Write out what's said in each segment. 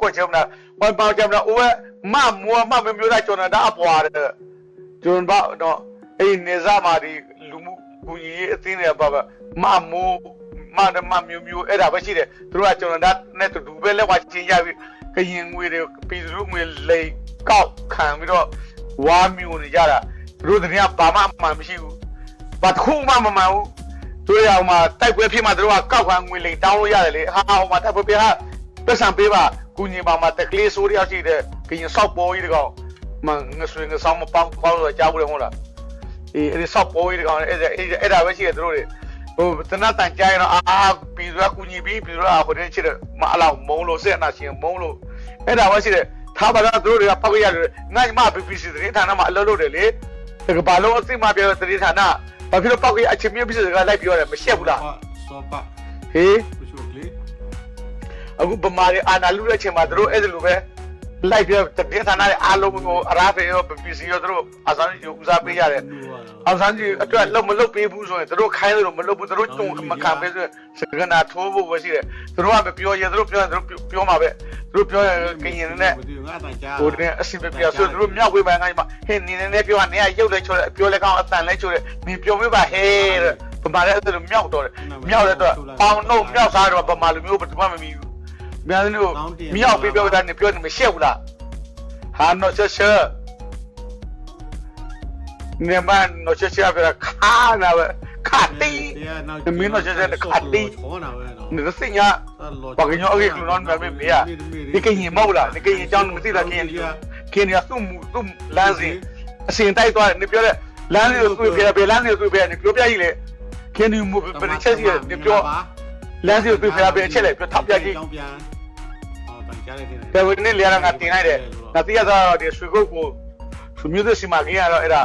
ကိုချုံနာဝန်ပေါချုံနာဦးမမောမမမျိုးလာချုံနာဒါအပွားတယ်ကျွန်တော်တော့အဲ့နေစားမာဒီလူမှုကူညီရေးအသင်းတွေပါပါမမိုးမတမမျိုးမျိုးအဲ့ဒါပဲရှိတယ်သူတို့ကကျွန်တော်ဒါနဲ့တူပဲလက်ဝါချင်းရပြီးကရင်ငွေတွေပြည်သူငွေလိန်ကောက်ခံပြီးတော့ဝါမျိုးနေကြတာသူတို့တကယ်ဘာမှမှမရှိဘူးဘာတစ်ခုမှမမှန်ဘူးသူတို့ကဟိုမှာတိုက်ပွဲဖြစ်မှသူတို့ကကောက်ခံငွေလိန်တောင်းလို့ရတယ်လေဟာဟိုမှာတိုက်ပွဲဖြစ်ဟာ ပတ်စံပေးပါကုညီပါမှာတကလေးဆိုးရရှိတဲ့ကရင်ဆောက်ပေါ်ကြီးတကောင်မငဆွေငဆောင်မပေါင်းပေါင်းလို့ကြားဘူးလေဟုတ်လားအေးအဲ့ဒီဆောက်ပေါ်ကြီးတကောင်အဲ့ဒါအဲ့ဒါပဲရှိတယ်တို့တွေဟိုတနတ်တန်ကြားရတော့အာပြီးတော့ကုညီပြီးပြီးတော့ဟိုတဲ့ချစ်တယ်မအလောက်မုံလို့ဆက်နာရှင်မုံလို့အဲ့ဒါပဲရှိတယ်ထားပါတော့တို့တွေကပောက်ရတယ်ငါ့မ BBC သတင်းဌာနမှာအလုပ်လုပ်တယ်လေတကဘာလုံးအစိမပြောသတင်းဌာနဘာဖြစ်လို့ပောက်ရအချင်းမျိုးပြစ်စကားလိုက်ပြောတယ်မရှက်ဘူးလားစောပဟေးပချိုကလေး အခုဗမာတွေအာနာလူတဲ့ချိန်မှာသူတို့အဲ့ဒါလိုပဲလိုက်ပြတပြင်းဌာနရဲ့အားလုံးကိုအရာဖေရော BBC ရောသူတို့အစမ်းကြီးဦးစားပေးရတယ်အစမ်းကြီးအတွက်လုံးမလုပ်ပေးဘူးဆိုရင်သူတို့ခိုင်းလို့မလုပ်ဘူးသူတို့တုံမခံပေးဆိုရင်စကနာထိုးဖို့ပဲရှိတယ်သူတို့ကမပြောရင်သူတို့ပြောရင်သူတို့ပြောမှာပဲသူတို့ပြောရင်ကရင်နဲ့ဒီငါတန်ကြားဟိုတည်းအစီမပြဆိုသူတို့မြောက်ဝေးမှန်းငါ့မှာဟင်းနေနေနဲ့ပြောနေရရုပ်လဲချိုးတယ်ပြောလဲကောင်းအတန်လဲချိုးတယ်နင်ပြောပေးပါဟဲ့တဲ့ဗမာလည်းအဲ့လိုမြောက်တော့တယ်မြောက်တဲ့အတွက်ပေါင်နှုတ်မြောက်စားတော့ဗမာလူမျိုးဘယ်သူမှမမီဘူး မြန်စင်းတို့မြောက်ပေးပြောတာနေပြောနေမရှက်ဘူးလားဟာနော်ချက်ချက်နေမနော်ချက်ချက်ပြခါနာပဲခါတီးမင်းတော့ချက်ချက်ခတ်တီးခေါ်နာပဲနော်နေစင်ညာဘာကညောအေကလူနွန်မဲမေးရဒီကရင်မဟုတ်လားဒီကရင်အကြောင်းမသိလားကရင်ကရင်ရသူ့မူသူ့လမ်းစဉ်အစင်တိုက်သွားတယ်နေပြောတဲ့လမ်းလေးကိုတွေ့ပြဘယ်လမ်းလေးကိုတွေ့ပြနေပြောပြကြီးလေကရင်ဒီမူဘယ်ချက်စီနေပြောလမ်းစီကိုတွေ့ပြဘယ်ချက်လေပြောထောက်ပြကြီးကြောင်းပြန်ဟော တန်ကြားလိုက်တယ်တယ်ဝင်နေလေရငါတင်လိုက်တယ်ငါတိရသောဒီဆွေကုတ်ကိုသူမျိုးသက်စီမာကင်းရတော့အဲ့ဒါ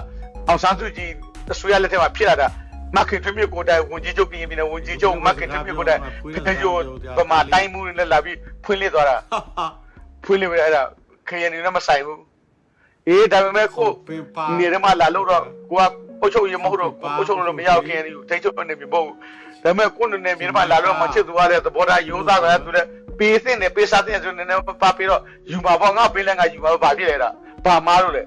အောင်ဆန်းစုကြည်အဆွေရလက်ထက်မှာဖြစ်လာတာမခင်ထွေးမြကိုတိုင်ဝင်ကြီးချုပ်ပြင်ပြင်ဝင်ကြီးချုပ်မခင်ထွေးမြကိုတိုင်ဖခင်ကျိုးဗမာတိုင်းမှုနဲ့လာပြီးဖွင့်လှစ်သွားတာဖွင့်လို့ရအဲ့ဒါခရနေနဲ့မဆိုင်ဘူးအေးဒါပေမဲ့ကိုနေရမှာလာလို့တော့ကိုကအုတ်ချုပ်ရမဟုတ်တော့အုတ်ချုပ်လို့မရောက်ခင်ဘူးတိတ်ချုပ်နေပြီမဟုတ်ဘူးဒါပေမဲ့ကိုနေနေမြေမှာလာလို့မချစ်သူရတဲ့သဘောထားရိုးသားတယ်သူတဲ့ ပေးစင်းနဲ့ပေးစားတဲ့ဆိုနေနေပါပြီးတော့ယူပါပေါ့ငါပေးလဲငါယူပါဘာဖြစ်လဲတာဘာမားလို့လဲ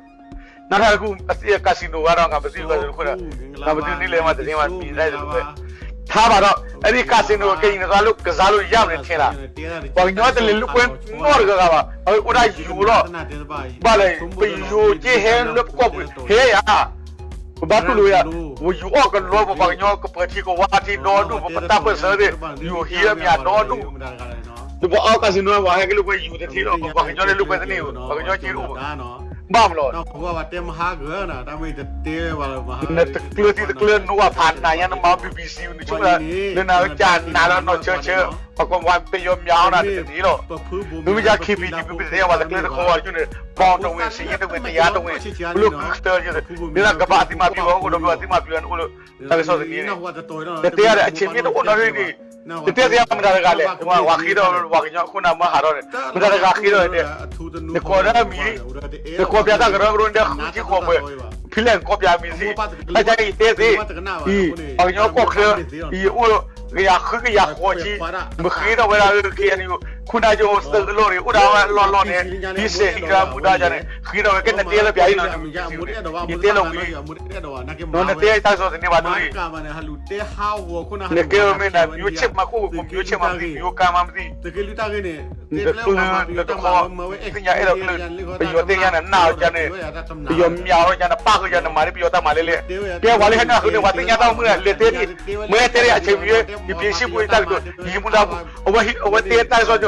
နောက်ထပ်အခုအစီကစီနိုကတော့ငါမသိဘူးဆိုတော့ခွန်းငါမသိနေလေမှတည်းမှပြီးလိုက်တယ်လို့ပဲထားပါတော့အဲ့ဒီကာစီနိုကိန်းကလို့ကစားလို့ရမယ်ထင်လားဘာညောတယ်လူကွန်းနော်ရကပါအဲ့ဦးဒါယူတော့ဘာလဲပယူကျေဟဲလပ်ကောဟဲရဘာတူလို့ရဝယူအောက်ကလောဘာညောကပတိကိုဝါတီနော်ဒူပတာပစရဲယူဟီရမြာနော်ဒူ ဒီဘောက်ကစင်နော်ဘာဟဲကလူကွယူတဲ့တီတော့ဘာညောလေလူကွန်းနေဘာညောချီလို့နော်ဘာမလို့တော့ဘုရားတက်မဟာကနာဒါမေတဲပါလို့မဟာနဲ့တကလတီတကလနိုဝါဖန်နိုင်ရနမ BBC နေချူလာနေနာကြန်နာတော့ချေချေပကွန်ဝမ်ပယောမြောင်းတာဒီတော့ပဖူးဘူလူမကြ KPG ပြပြတဲ့ဝါလက်လက်ခေါ်ရကျွန်းပေါင်းတော့ဝင်စီရင်တော့တရားတော့ဝင်ဘလို့ကစတာရဒီကကဘာတိမပြောကိုတော့ဘာတိမပြောကိုလို့ဒါဆိုဒီနော်ဟိုတော့တော်တော့တဲ့တရားအချင်းမြတ်တော့နော်ရီဒီ တဲ့တရားမဒါကလည်းဟိုဝါခီတော့ဝါကညခုနမဟာတော့မဒါကခီတော့တဲ့အထူးတနူဒီခေါ်ရမီဒီခေါ်ပြတာကရောရုံးတဲ့ခီခေါ်ပွဲဖိလန်ခေါ်ပြမီစီအကြိုက်တဲ့စေဒီအညောကောခဒီဦးရခခရခေါ်ချီမခီတော့ဝလာခေအနီခုနကျော်စတလို့ရဦးတော်လောလောနဲ့ဒီစေကမူဒါကြတယ်ခီတော့ကတဲ့တဲလပြိုင်နော်မူတဲ့တော့ဒီတဲလုံးကြီးမူတဲ့တော့နာကေနော်နဲ့တဲတိုက်ဆိုနေပါတော့ကမနဲ့ဟလူတဲဟာဝခုနနေကေမင်းနာမျိုးချစ်မခုမျိုးချစ်မမသိမျိုးကာမမသိတကယ်လူတာကနေဒီကလူတော့ခေါ်ပညာအဲ့တော့ကလူပြောတဲ့ရနာနာကြတယ်ပြောမြောက်ကြတယ်ပါကကြတယ်မာရီပြောတာမာလေးလေကဲဝါလေးဟနာခုနေဝ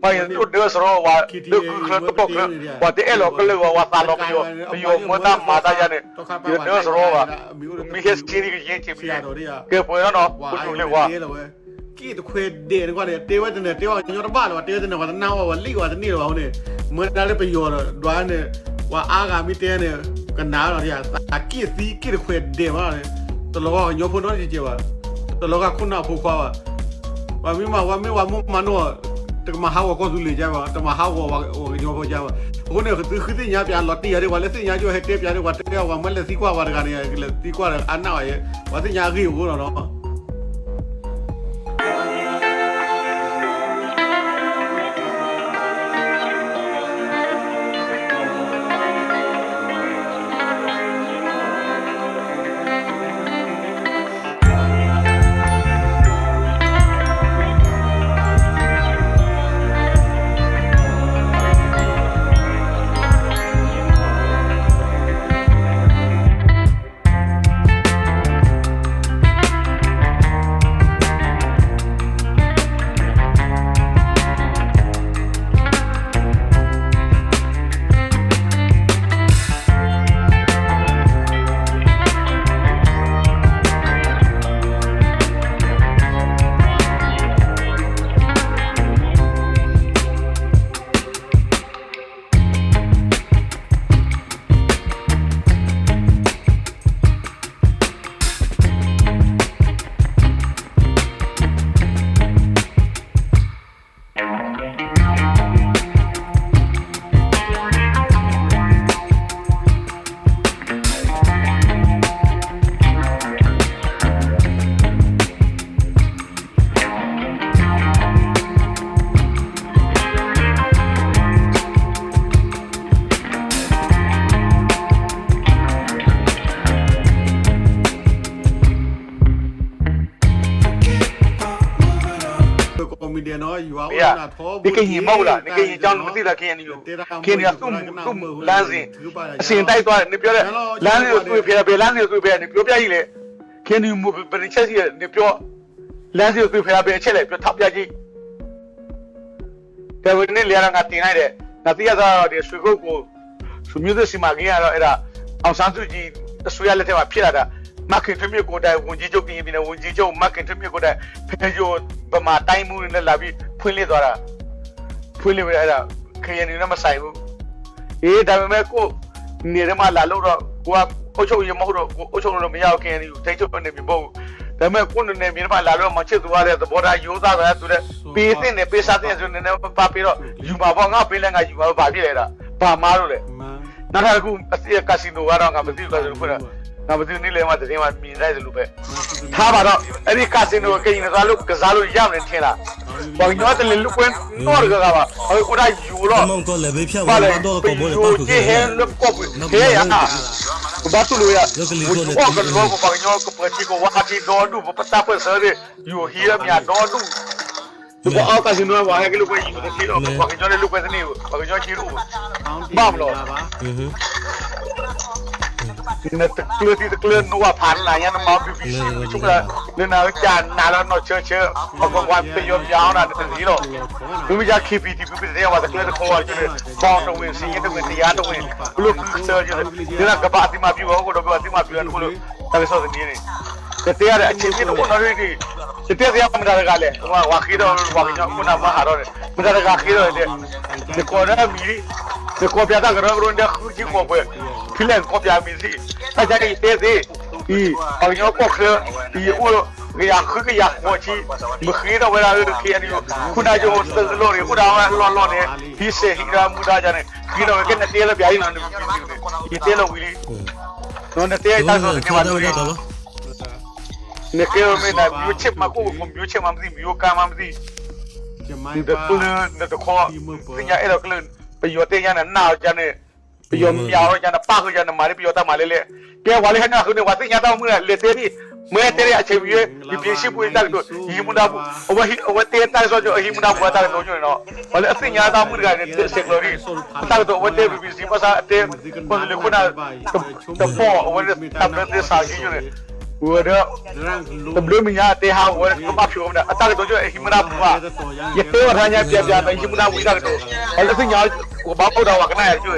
အဝတဲ့တပ်တဲ့စာကြီးကျွန်းတဘလူမညာတေဟာဝကပဖြူမနာအတာတော့ကျွန်းအဟိမနာကွာရတဲ့ဝရညာပြပြမရှိမနာဝိဒါလို့ဘာလို့စညာဘာပေါ်တော့ကနာရကျွေးမဲဟရှင်ရရှင်မှုချိန်ပြီးရတဲ့လေရှင်းအောင်ပါဘာရင်တို့ဒေစရောဝါဒုခရတော့ကဝတ်တဲ့လောကလေဝါသာလောကယောယောမတာမာတာရနဲ့ဒီဒေစရောဝါမိခစချီရီရင်ချီပြီးကဲပေါ်တော့ဘုသူလေဝါကီတခွေဒေကွာတဲ့တေဝတဲ့တေဝညောတပါလောတေဝတဲ့ဝါနာဝါလိကွာတဲ့နေလောဟောနေမွေတာလည်းပယောတော့ဒွားနဲ့ဝါအားကမိတဲနဲ့ကနာတော့ရအကစ်စီကစ်ခွေဒေပါလေတလောကညဖို့တော့ကြည့်ပါတလောကခုနဖို့ခွာဝါမီမဝါမီဝါမမနော တကမဟာဝကောစုလေကြပါတမဟာဝဝညဖို့ကြပါခုနေခခတိညာပြန်လော်တီရဝါလက်စညာကျော်ဟက်တေပြန်ဝါတေဝါမလက်စီကွာဝါကနေလက်စီကွာအနာရဲ့ဝါစညာကြီးကိုတော့ကော နော်ယူအောင်ဘေးကဒီကရင်မဟုတ်လားဒီကရင်အကြောင်းမသိတာခင်ယူခင်ရသူ့သူ့လမ်းစဉ်အစင်တိုက်သွားတယ်နေပြောတဲ့လမ်းစဉ်ကိုတွေ့ပြဘယ်လမ်းစဉ်ကိုတွေ့ပြနေပြောပြကြီးလေခင်ယူဘယ်ချက်စီနေပြောလမ်းစဉ်ကိုတွေ့ပြဘယ်အချက်လဲပြောထောက်ပြကြည့်တယ်ဝင်နေလေရငါတင်လိုက်တယ်ငါသိရတော့ဒီဆွေကုတ်ကိုဆွေမျိုးသစ်စီမခင်ရတော့အဲ့ဒါအောင်ဆန်းစုကြည်အစိုးရလက်ထက်မှာဖြစ်လာတာမခင်ထွေးမြကိုတိုင်ဝန်ကြီးချုပ်ပြင်ပြနေဝန်ကြီးချုပ်မခင်ထွေးမြကိုတိုင်ဖဲဂျိုဗမာတိုင်းမှုနဲ့လာပြီး ဖွင့်လှစ်သွားတာဖွင့်လှစ်ပြီးအဲ့ဒါခရင်နေနဲ့မဆိုင်ဘူးအေးဒါပေမဲ့ကိုနေရမှာလာလို့တော့ကိုကအုတ်ချုပ်ရမဟုတ်တော့ကိုအုတ်ချုပ်လို့မရဘူးခရင်နေတိတ်ချုပ်နေပြီမဟုတ်ဒါပေမဲ့ကိုနေနေမြေမှာလာလို့မချစ်သွားတဲ့သဘောထားရိုးသားပဲသူတဲ့ပေးတဲ့နေပေးစားတဲ့ဆိုနေနေပါပြီးတော့ယူမှာပေါ့ငါပေးလဲငါယူမှာပါဖြစ်လေတာဘာမားလို့လဲမန်နောက်တစ်ခုအစီကစီနိုကတော့ငါမသိဘူးဆိုတော့ငါမသိနေလေမှတရင်မှမြင်လိုက်တယ်လို့ပဲထားပါတော့အဲ့ဒီကစီနိုကရင်စားလို့ကစားလို့ရမယ်ထင်လား ဘာညောတယ်လူကွန်းတော့ကကပါဟိုကိုဒါယူလို့အမောင်ကလည်းဘေးဖြတ်ပါဝင်လေတော့ကောပေါ်လေယူပတ်ခုကြည့်ဟဲလုကောဟဲရနာဘာတူလို့ရဘာကလောကဘာညောကပတိကိုဝါတီတော့ဒူပတာပစရယူဟီရမြတော့ဒူဒီဘောကစီနိုဝါဟဲကလူကိုယူတဲ့ စီတော့ဘာညောလေလူကိုစနေဘာညောချီရူပါဟင်းဟင်း na te kleur di te kleur no wa pan la yan ma bi bi chu la le na ja na la no che che ba ba wa pe yo ya na de ni lo bi mi ja ki bi di bi bi de wa te kleur ko wa ju de ba to win si yin de win ya to win lu se ju de na ka ba ti ma bi wa ko do ba ti ma bi wa ko lo ta le so de ni ni te te ya de a chin ni no no ri di te te ya ma da ga le wa wa ki do wa ki no ko na ma ha do de ma da ga ki do de de ko na mi de ko pya da ga ro ro de ki ko pe ဖိလန်ကောပြမီစီအကြိုက်သေးသေးဒီအညောကောခဒီအိုရခခရခေါချီ မခေတော့ဝလာရခေအနီခုနကျိုးသလိုရီခုနကလောလောနေဒီစေဟိရာမူဒါကြနေဒီတော့ကနေတဲလပြိုင်နေဒီတဲလဝီလီတော့နေတဲတာဆိုနေမှာတော့တော့နေကေမေနာမြူချစ်မကိုကိုမြူချစ်မမသိမြူကာမမသိကျမိုဒီင်းတပါကူလတဲ့ခေါ်စညာအဲ့တော့ကလပယောတဲ့ရနာနာကြနေ ပယောမြောက်ကြနေပါခကြနေမာရီပယောတာမာလေလေကဲဝါလေဟနာခုနေဝါစညာတော့မှုလေတဲ့ဒီမဲတဲ့အချိန်ကြီးဒီပြရှိပွေးတက်တော့ဟီမူနာအဝဟီအဝတဲ့တက်ဆိုကြဟီမူနာဘွားတာတော့ညနော်ဝါလေအစညာတော့မှုကလည်းစက်လိုရီတက်တော့ဝတဲ့ဘီစီပါစားတဲ့ပေါ်လေခုနတော့ပေါ်ဝတဲ့တပ်တဲ့စာကြီးနေဝရဒရန် လူတဘလမညာတေဟာဝရကမဖြုံးတာအတက်တော့ကြဟီမနာဘွား ye te wa ranya pia pia ba yimu na wi da to ala sin ya ko ba ko da wa kana ya ju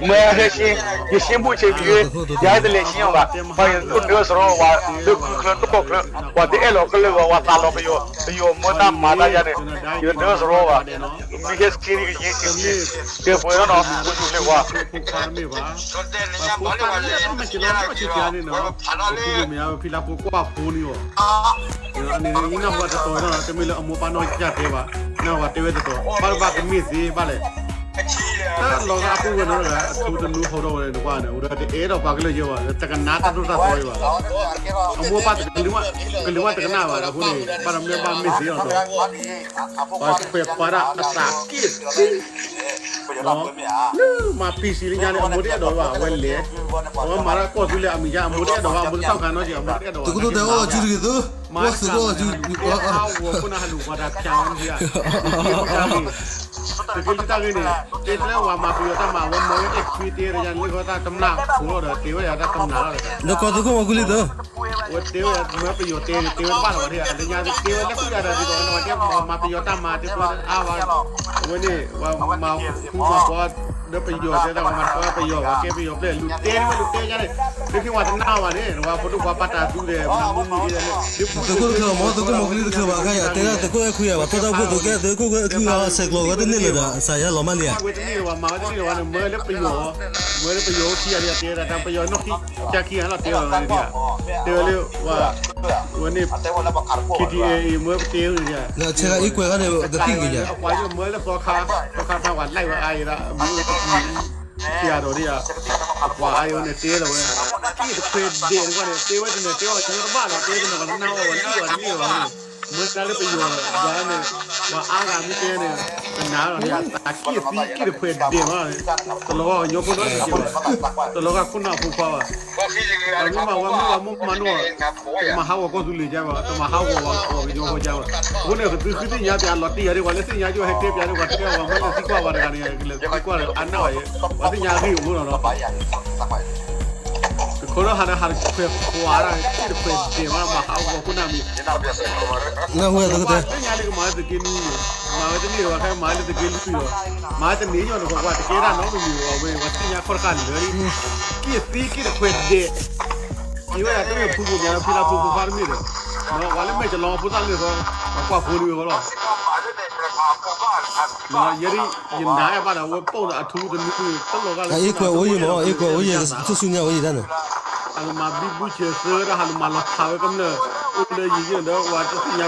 me he shin ye shin bu che bi ye ya de le shin ba ba ye to de so ro wa de ku klo to ko klo wa de elo klo wa wa ta lo bi yo yo mo ta ma da ya ne ye de so ro wa Miguel quiere que llegue que fuera no pues le va ကိုခါမေပါကိုခါမေတော့မချင်တော့ချင်ကြနေနော်ကိုမရဖီလာကိုကွာဖိုးနီရောအနေနဲ့င်းတော့တော့တော့တမီလအမောပနောကြတဲ့ပါနော်ဝတေ ဝဲတော့ဘာဘာကမီစီပါလေတာလောကအပူကတော့အထူးတလူဟောတော့လေကွာနော်ဦးတော့အဲတော့ဘာကလေးရောတကနာတော့တော့ဆိုရပါအမောပတ်ကလေးမကလေးမတကနာပါတော့ဘူးလေပါရမေပါမီစီတော့ပါပေပါရအတာကစ်နော်မာပီစီလေးညာလေအမိုးတဲ့တော့ပါဝဲလေဟောမာရကော့သူလေအမိကြအမိုးတဲ့ တော့အမိုးတောက်ခံတော့ကြအမိုးတဲ့တော့တကူတဲ့အော်ကျူရီသူဝတ်စတော့ကျူဝါဝခုနဟလူဝါဒါချောင်းကြီးတကယ်တကယ်နေတေတလဲဝါမပီယတာမဝမောအက်ခွီတေရရန်လေခေါ်တာတမနာခေါ်တော့တေဝရတာတမနာလေလကောတကူမကူလီတော့ဝတေဝရ မပီယတေတေဝပါတော့တယ်အလညာတေဝလက်ခုရတာဒီတော့တော့တေမပီယတာမတေတော့အာဝါဝနေဝါမခုမပေါ်ဒပီယတေတော့မပေါ်ပီယဝကေပီယပလေလူတေမလူတေရတယ်ဒီကိဝါတနာဝါလေဝါဖုတ်ဝါပတာသူတယ်မမမီတယ်ဒီဖုတကူကမောတကူမကူလီတကူပါခိုင်တဲတကူခွေးပါတော့တော့ဘူးတကဲတကူကကူရဆက်လို့ကတနေလေဒါဆာရလောမလီယာဝေတနီဝါမာဝတနီဝါနမဲလေပယောမဲလေပယောခီရရတေရတာပယောနိုခီချာခီရလာတေရလေဒီတေလေဝါဝနေ KTA မဲတေရရငါချေကအီကွယ်ကနေတတိကြီးရဝါရမဲလေဖောခါဖောခါပါဝါလိုက်ဝါအိုင်ရာမီခီရတော့ဒီရဝါအိုင်နေတေတော့ဒီတခွေဒေကွာနေတေဝတ်နေတေဝတ်ကျွန်တော်ဘာလာတေတယ်ကတော့နာဝါဝါဒီဝါဒီဝါမဲကလည်းပယောဒါနဲ့ဝါအားကမီတေနေနာတော့ရတာကီစီကီခွေဒေမာတလောညောပေါ်တော့တလောကခုန ဖူခွာပါအမမဝမဝမမနောမဟာဝကောသူလေကြပါတမဟာဝဝကိုညောကြပါဘုန်းကသူခတိညာပြလော်တီရဝလက်စညာကျော်ဟက်တေပြတော့တရားဝမလက်စီကွာပါရကနေလေစီကွာအနာရဲ့ဝတိညာကြီးဘူး တော့ခေါ်ရဟာဟာခွေခွာရတိခွေတေမမဟာဝခုနမီငါဟိုတကူတဲ့ညာလေးကမာတကင်းနီးမာဝတနီရောခိုင်မာလေးတကင်းပြီးတော့မာတနေညော တော့ကွာတကယ်တော့နော်မီရောဝေဝတိညာခေါ်ကလေကီစီကီခွေဒေဒီဝရတဲ့ဖူဖူညာဖီလာဖူဖူဖာမီတယ်နော်ဝါလည်းမဲ့ကျွန်တော်ပူသားလေးဆိုကွာဖူလို့ရောနော်နော်ယရီရင်နာရပါတော့ဝပုတ်အထူးတမျိုးတော်တော်ကလည်းအီကွယ်ဝေးမောအီကွယ်ဝေးသူစုညာဝေးတယ်နော်အလမဘီဘူချေဆရာဟာလမ လာခါဝကမနဥပလေကြီးရတော့ဝါတစညာ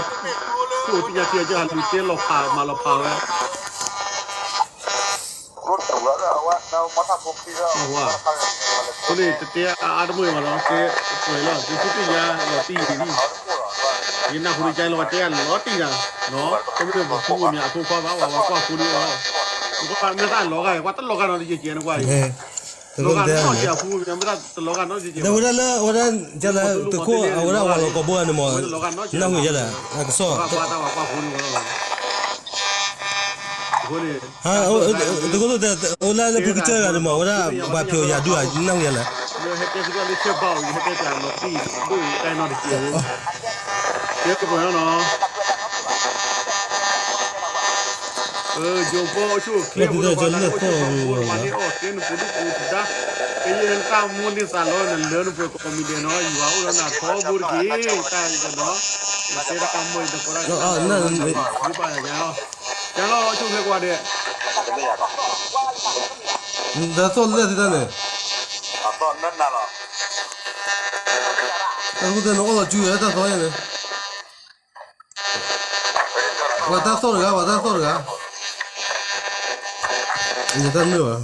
ကိုတညာချေကြဟာလူတဲလောက်ခါမလာဖာဝဲကိုလေတတဲအားတမွေမလားကဲဆွေလားဒီခုတညာတော့တီးတီးဒီနာခုကြိုင်လောတဲလောတီးတာနော်ကိုမဘဖူမြအခုခွာပါဝါကွာဖူလို့ရောကိုကမသားလောကကွာတလောကတော့ဒီကျန်ကွာအဲတကူ လောကနော်ကြာဘူးညမတာလောကနော်ကြည့်ကြဒါဝရလာဝရန်ကြလာတကိုဝရဝါလောကဘောနမောနောင်ရလာအကဆောပါတာပါဘူးနော်ဟာဒီကတော့တော်လာလေပြကြရတယ်မဟုတ်လားဘာပြောရဒူအနောင်ရလားဟက်တက်စကလေးချက်ပေါ့ဟက်တက်တာမပြီးဘူးတိုင်းတော့တကယ်ရက်ကပေါ်တော့ ဒါတော့လက်တဲ့နဲ့တကူတဲ့နော်ကျူရတာတော့ရတယ်ဝတ်သားစောရဝတ်သားစောရဒီတမ်းမျိုးဟိုဘယ်လိုကတော့တန်တယ်လေအာတကယ်လူရနေတယ်ဟမ်အာတကယ်တန် တယ်ကနေပါ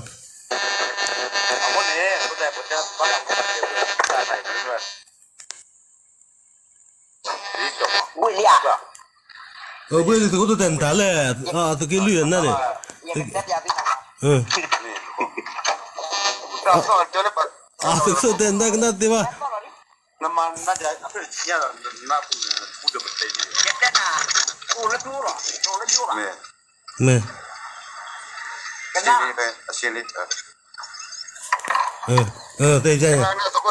naman na dyan, ako siya na na po na pudo ba tayo. Kita na. Ulat duro. Ulat duro. Me. မဲ Kasi ni ba asin it. ဟမ်အဲတေးကြရ Na na to ko